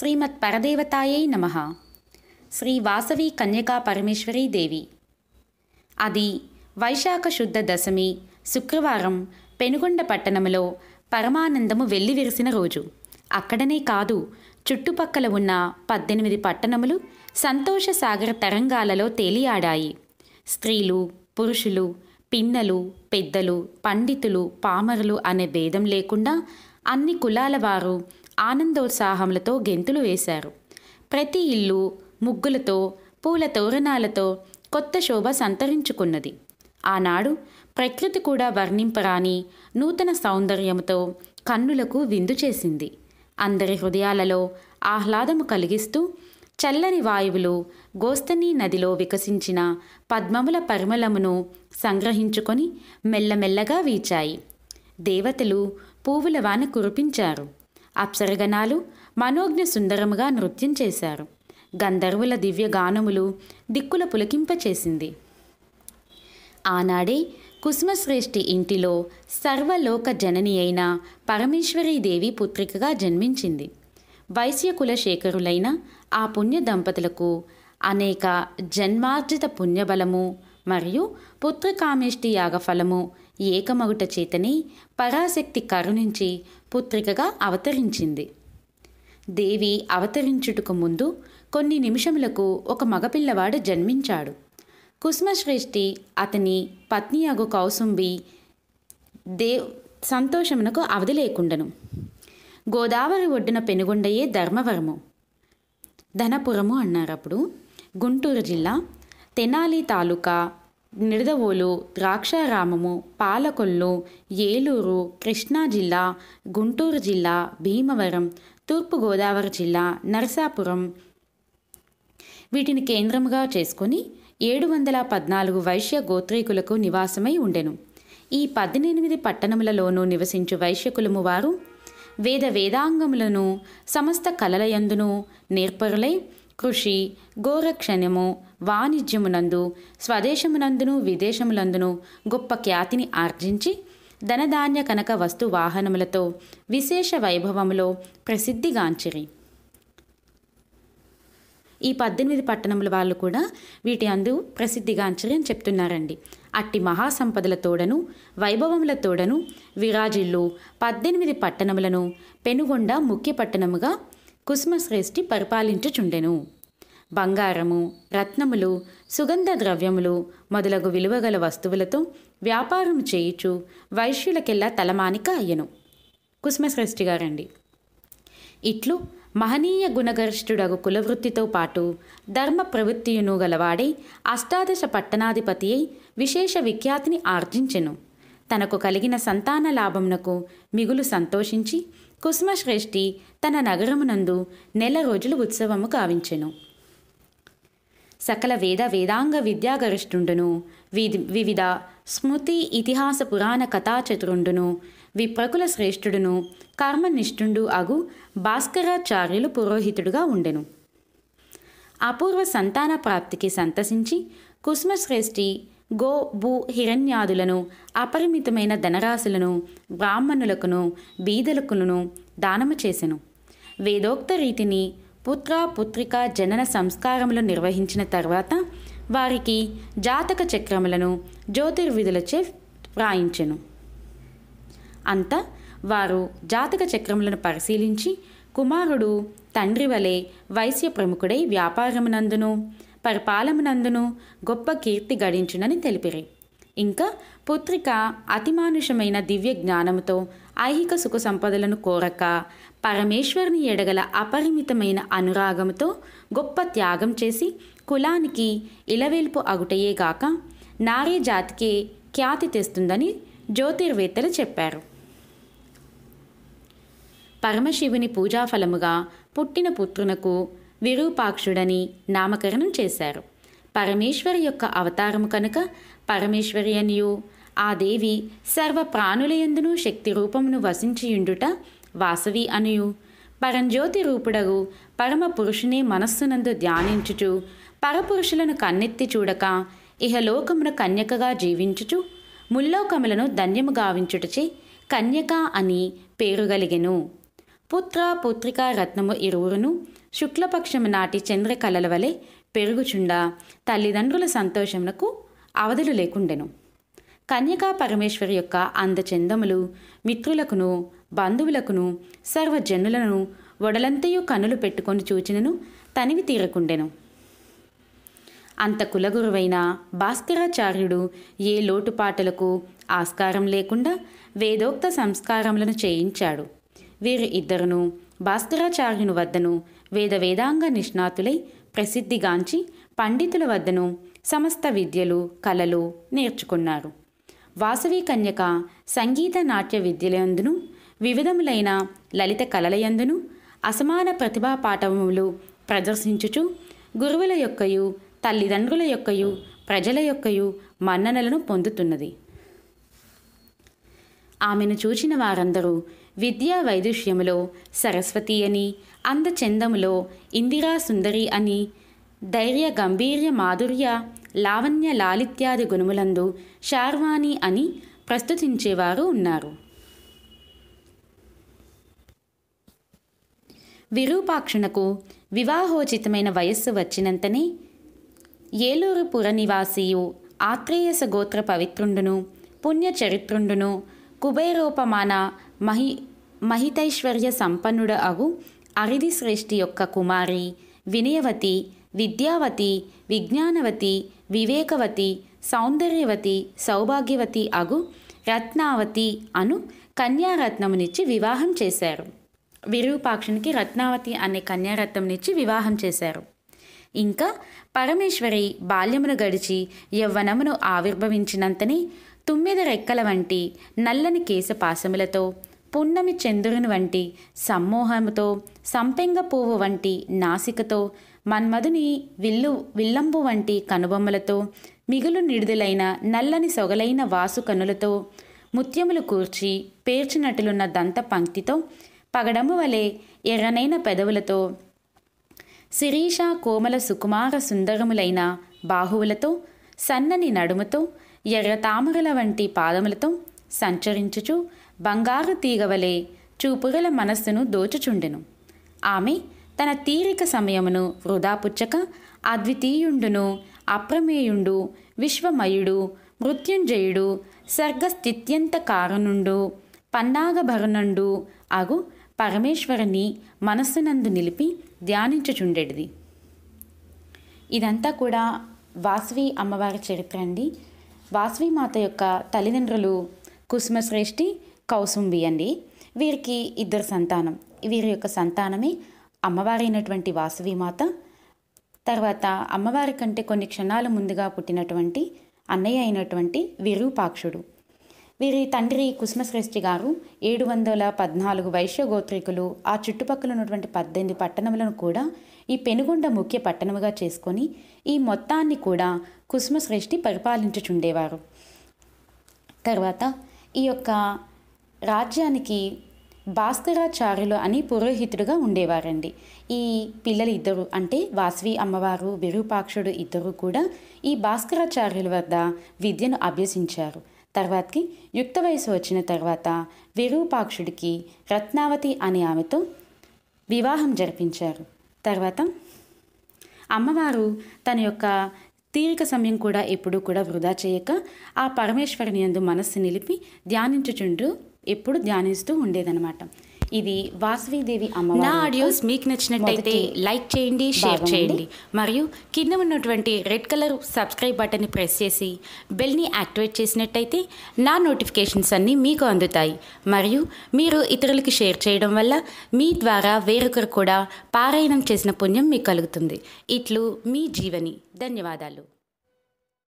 శ్రీమత్ పరదేవతాయై నమ. శ్రీ వాసవి కన్యకా పరమేశ్వరీ దేవి. అది వైశాఖ శుద్ధ దశమి శుక్రవారం పెనుగొండ పట్టణంలో పరమానందము వెల్లివిరిసిన రోజు. అక్కడనే కాదు చుట్టుపక్కల ఉన్న పద్దెనిమిది పట్టణములు సంతోష సాగర తరంగాలలో తేలియాడాయి. స్త్రీలు పురుషులు పిన్నలు పెద్దలు పండితులు పామరులు అనే భేదం లేకుండా అన్ని కులాల వారు ఆనందోత్సాహములతో గెంతులు వేశారు. ప్రతి ఇల్లు ముగ్గులతో పూల తోరణాలతో కొత్త శోభ సంతరించుకున్నది. ఆనాడు ప్రకృతి కూడా వర్ణింపరాని నూతన సౌందర్యంతో కన్నులకు విందు చేసింది. అందరి హృదయాలలో ఆహ్లాదము కలిగిస్తూ చల్లని వాయువులు గోస్తనీ నదిలో వికసించిన పద్మముల పరిమళమును సంగ్రహించుకొని మెల్లమెల్లగా వీచాయి. దేవతలు పువ్వుల వాన కురిపించారు. అప్సరగణాలు మనోజ్ఞ సుందరముగా నృత్యం చేశారు. గంధర్వుల దివ్య గానములు దిక్కుల పులకింపచేసింది ఆనాడే కుసుమశ్రేష్ఠి ఇంటిలో సర్వలోక జనని అయిన పరమేశ్వరీదేవి పుత్రికగా జన్మించింది. వైశ్యకుల శేఖరులైన ఆ పుణ్య దంపతులకు అనేక జన్మార్జిత పుణ్యబలము మరియు పుత్రకామేష్టి యాగఫలము ఏకమగుట చేతనే పరాశక్తి కరుణించి పుత్రికగా అవతరించింది. దేవి అవతరించుటకు ముందు కొన్ని నిమిషములకు ఒక మగపిల్లవాడు జన్మించాడు. కుస్మశ్రేష్ఠి అతని పత్ని అగు కౌసుంబి దే సంతోషమునకు అవధి లేకుండను. గోదావరి ఒడ్డున పెనుగొండయే ధర్మవరము. ధనపురము అన్నారు అప్పుడు గుంటూరు జిల్లా తెనాలి తాలూకా నిడదవోలు ద్రాక్షారామము పాలకొల్లు ఏలూరు కృష్ణా జిల్లా గుంటూరు జిల్లా భీమవరం తూర్పుగోదావరి జిల్లా నరసాపురం. వీటిని కేంద్రముగా చేసుకొని ఏడు వందల పద్నాలుగు వైశ్య గోత్రీకులకు నివాసమై ఉండెను. ఈ పద్దెనిమిది పట్టణములలోనూ నివసించు వైశ్యకులము వారు వేద వేదాంగములను సమస్త కలలయందును నేర్పరులై కృషి గోరక్షణము వాణిజ్యమునందు స్వదేశమునందును విదేశములందును గొప్ప ఖ్యాతిని ఆర్జించి ధనధాన్య కనక వస్తు వాహనములతో విశేష వైభవములో ప్రసిద్ధిగాంచిరి. ఈ పద్దెనిమిది పట్టణముల వాళ్ళు కూడా వీటి అందు ప్రసిద్ధిగాంచరి అని చెప్తున్నారండి. అట్టి మహాసంపదల తోడను వైభవముల తోడను విరాజిల్లు పద్దెనిమిది పట్టణములను పెనుగొండ ముఖ్య పట్టణముగా కుసుమశ్రేష్ఠి పరిపాలించుచుండెను. బంగారము రత్నములు సుగంధ ద్రవ్యములు మొదలగు విలువగల వస్తువులతో వ్యాపారం చేయుచు వైశ్యులకెల్లా తలమానిక అయ్యను. కుసుమశ్రేష్ఠి గారండి. ఇట్లు మహనీయ గుణగరిష్ఠుడగు కులవృత్తితో పాటు ధర్మ ప్రవృత్తియును గలవాడై అష్టాదశ పట్టణాధిపతి అయి విశేష విఖ్యాతిని ఆర్జించెను. తనకు కలిగిన సంతాన లాభమునకు మిగులు సంతోషించి కుసుమశ్రేష్ఠి తన నగరమునందు నెల రోజులు ఉత్సవము కావించెను సకల వేద వేదాంగ విద్యాగరిష్ఠుండును విధి వివిధ స్మృతి ఇతిహాస పురాణ కథాచతురుండును విప్రకుల శ్రేష్ఠుడును కర్మనిష్ఠుండు అగు భాస్కరాచార్యులు పురోహితుడుగా ఉండెను. అపూర్వ సంతాన ప్రాప్తికి సంతసించి కుసుమశ్రేష్ఠి గో భూ హిరణ్యాదులను అపరిమితమైన ధనరాశులను బ్రాహ్మణులకును బీదలకును దానము చేసెను. వేదోక్త రీతిని పుత్ర పుత్రిక జనన సంస్కారములు నిర్వహించిన తర్వాత వారికి జాతక చక్రములను జ్యోతిర్విధులచే వ్రాయించెను. అంతా వారు జాతక చక్రములను పరిశీలించి కుమారుడు తండ్రి వలె వైశ్య ప్రముఖుడై వ్యాపారమునందును పరిపాలమునందును గొప్ప కీర్తి గడించునని తెలిపిరి. ఇంకా పుత్రిక అతిమానుషమైన దివ్య జ్ఞానముతో ఐహిక సుఖ సంపదలను కోరక పరమేశ్వరుని ఎడగల అపరిమితమైన అనురాగముతో గొప్ప త్యాగం చేసి కులానికి ఇలవేల్పు అగుటయే గాక నారీ జాతికే ఖ్యాతి తెస్తుందని జ్యోతిర్వేత్తలు చెప్పారు. పరమశివుని పూజాఫలముగా పుట్టిన పుత్రునకు విరూపాక్షుడని నామకరణం చేశారు. పరమేశ్వరి యొక్క అవతారము కనుక పరమేశ్వరి అనియు ఆ దేవి సర్వ ప్రాణులయందును శక్తి రూపమును వసించియుండుట వాసవి అనియు. పరంజ్యోతి రూపుడగు పరమ పురుషుని మనస్సునందు ధ్యానించుచు పరపురుషులను కన్నెత్తి చూడక ఇహలోకమున కన్యకగా జీవించుచు ముల్లోకములను ధన్యము గావించుటచే కన్యక అని పేరుగలిగెను పుత్ర పుత్రికా రత్నము ఇరువురును శుక్లపక్షము నాటి చంద్రకళల వలె పెరుగుచుండా. తల్లిదండ్రుల సంతోషమునకు అవధులు లేకుండెను. కన్యకా పరమేశ్వరి యొక్క అందచందములు మిత్రులకును బంధువులకును సర్వజనులను వడలంతయు కనులు పెట్టుకొని చూచినను తనివి తీరకుండెను. అంత కులగురువైన భాస్కరాచార్యుడు ఏ లోటుపాటలకు ఆస్కారం లేకుండా వేదోక్త సంస్కారములను చేయించాడు. వీరు ఇద్దరును భాస్కరాచార్యుని వద్దను వేద వేదాంగ నిష్ణాతులై ప్రసిద్ధిగాంచి పండితుల వద్దను సమస్త విద్యలు కళలు నేర్చుకున్నారు. వాసవి కన్యక సంగీత నాట్య విద్యలందును వివిధములైన లలిత కళలయందును అసమాన ప్రతిభా పాఠములు ప్రదర్శించుచు గురువుల యొక్కయు తల్లిదండ్రుల యొక్కయు ప్రజల యొక్కయు మన్ననలను పొందుతున్నది. ఆమెను చూచిన వారందరూ విద్యా వైదుష్యములో సరస్వతి అని అందచందములో ఇందిరా సుందరి అని ధైర్య గంభీర్య మాధుర్య లావణ్య లాలిత్యాది గుణములందు శార్వాణి అని ప్రస్తుతించేవారు ఉన్నారు. విరూపాక్షునకు వివాహోచితమైన వయస్సు వచ్చినంతనే ఏలూరు పురనివాసియు ఆత్రేయస గోత్ర పవిత్రుండును పుణ్యచరిత్రుండును కుబేరోపమాన మహి మహితైశ్వర్య సంపన్నుడ అగు అరిది శ్రేష్ఠి యొక్క కుమారి వినయవతి విద్యావతి విజ్ఞానవతి వివేకవతి సౌందర్యవతి సౌభాగ్యవతి అగు రత్నావతి అను కన్యారత్నమునిచ్చి వివాహం చేశారు. విరూపాక్షునికి రత్నావతి అనే కన్యారత్నంనిచ్చి వివాహం చేశారు. ఇంకా పరమేశ్వరి బాల్యమును గడిచి యవ్వనమును ఆవిర్భవించినంతనే తుమ్మిద రెక్కల వంటి నల్లని కేశపాశములతో పున్నమి చంద్రుని వంటి సమ్మోహముతో సంపెంగ పువ్వు వంటి నాసికతో మన్మధుని విల్లు విల్లంబు వంటి కనుబొమ్మలతో మిగులు నిడుదలైన నల్లని సొగలైన వాసు కనులతో ముత్యములు కూర్చి పేర్చినట్లున్న దంత పంక్తితో పగడము వలె ఎర్రనైన పెదవులతో శిరీష కోమల సుకుమార సుందరములైన బాహువులతో సన్నని నడుముతో ఎర్ర తామరల వంటి పాదములతో సంచరించుచు బంగారు తీగవలే చూపుగల మనస్సును దోచుచుండెను. ఆమె తన తీరిక సమయమును వృధాపుచ్చక అద్వితీయుండును అప్రమేయుండు విశ్వమయుడు మృత్యుంజయుడు సర్గస్థిత్యంత కారణుండు పన్నాగభరణుండు అగు పరమేశ్వరుని మనస్సునందు నిలిపి ధ్యానించుచుండెడిది. ఇదంతా కూడా వాసవి అమ్మవారి చరిత్ర అండి. వాసవి మాత యొక్క తల్లిదండ్రులు కుసుమశ్రేష్ఠి కౌసుంబి అండి వీరికి ఇద్దరు సంతానం. వీరి యొక్క సంతానమే అమ్మవారైనటువంటి వాసవి మాత. తర్వాత అమ్మవారి కంటే కొన్ని క్షణాల ముందుగా పుట్టినటువంటి అన్నయ్య అయినటువంటి విరూపాక్షుడు. వీరి తండ్రి కుసుమశ్రేష్ఠి గారు ఏడు వందల పద్నాలుగు వైశ్య గోత్రికులు ఆ చుట్టుపక్కల ఉన్నటువంటి పద్దెనిమిది పట్టణములను కూడా ఈ పెనుగొండ ముఖ్య పట్టణముగా చేసుకొని ఈ మొత్తాన్ని కూడా కుసుమశ్రేష్ఠి పరిపాలించుచుండేవారు. తర్వాత ఈ యొక్క రాజ్యానికి భాస్కరాచార్యులు అని పురోహితుడుగా ఉండేవారండి. ఈ పిల్లలు ఇద్దరు అంటే వాసవి అమ్మవారు విరూపాక్షుడు ఇద్దరు కూడా ఈ భాస్కరాచార్యుల వద్ద విద్యను అభ్యసించారు. తర్వాతకి యుక్త వయసు వచ్చిన తర్వాత విరూపాక్షుడికి రత్నావతి అనే ఆమెతో వివాహం జరిపించారు. తర్వాత అమ్మవారు తన యొక్క తీరిక సమయం కూడా ఎప్పుడూ కూడా వృధా చేయక ఆ పరమేశ్వరుని యందు మనస్సు నిలిపి ధ్యానించుచుంటూ ఎప్పుడు ధ్యానిస్తూ ఉండేదన్నమాట. ఇది వాసవీదేవి నా అమ్మవారి ఆడియోస్ మీకు నచ్చినట్టయితే లైక్ చేయండి షేర్ చేయండి. మరియు కింద ఉన్నటువంటి రెడ్ కలర్ సబ్స్క్రైబ్ బటన్ని ప్రెస్ చేసి బెల్ని యాక్టివేట్ చేసినట్టయితే నా నోటిఫికేషన్స్ అన్నీ మీకు అందుతాయి. మరియు మీరు ఇతరులకి షేర్ చేయడం వల్ల మీ ద్వారా వేరొకరు కూడా పారాయణం చేసిన పుణ్యం మీకు కలుగుతుంది. ఇట్లు మీ జీవని. ధన్యవాదాలు.